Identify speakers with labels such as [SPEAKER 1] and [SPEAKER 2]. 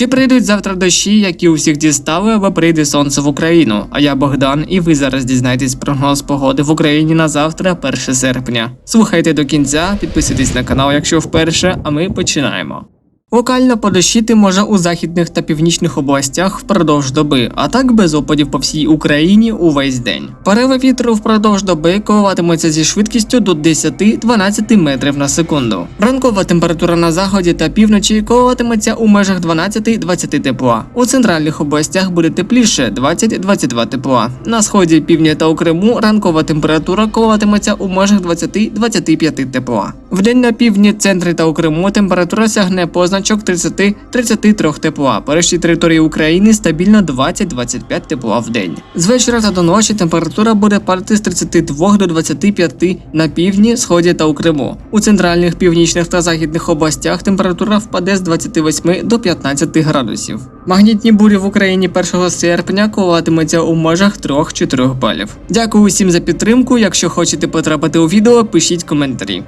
[SPEAKER 1] Чи прийдуть завтра дощі, які усіх дістали, або прийде сонце в Україну? А я Богдан, і ви зараз дізнаєтесь прогноз погоди в Україні на завтра, 1 серпня. Слухайте до кінця, підписуйтесь на канал, якщо вперше, а ми починаємо. Локально подощити може у західних та північних областях впродовж доби, а так без опадів по всій Україні увесь день. Пориви вітру впродовж доби коливатимуться зі швидкістю до 10-12 метрів на секунду. Ранкова температура на заході та півночі коливатиметься у межах 12-20 тепла. У центральних областях буде тепліше 20-22 тепла. На сході півдня та у Криму ранкова температура коливатиметься у межах 20-25 тепла. Вдень на півдні, центрі та у Криму температура сягне позначок 30-33 тепла. По решті території України стабільно 20-25 тепла в день. З вечора та до ночі температура буде падати з 32 до 25 на півдні, сході та у Криму. У центральних, північних та західних областях температура впаде з 28 до 15 градусів. Магнітні бурі в Україні 1 серпня коливатимуться у межах 3-4 балів. Дякую усім за підтримку. Якщо хочете потрапити у відео, пишіть коментарі.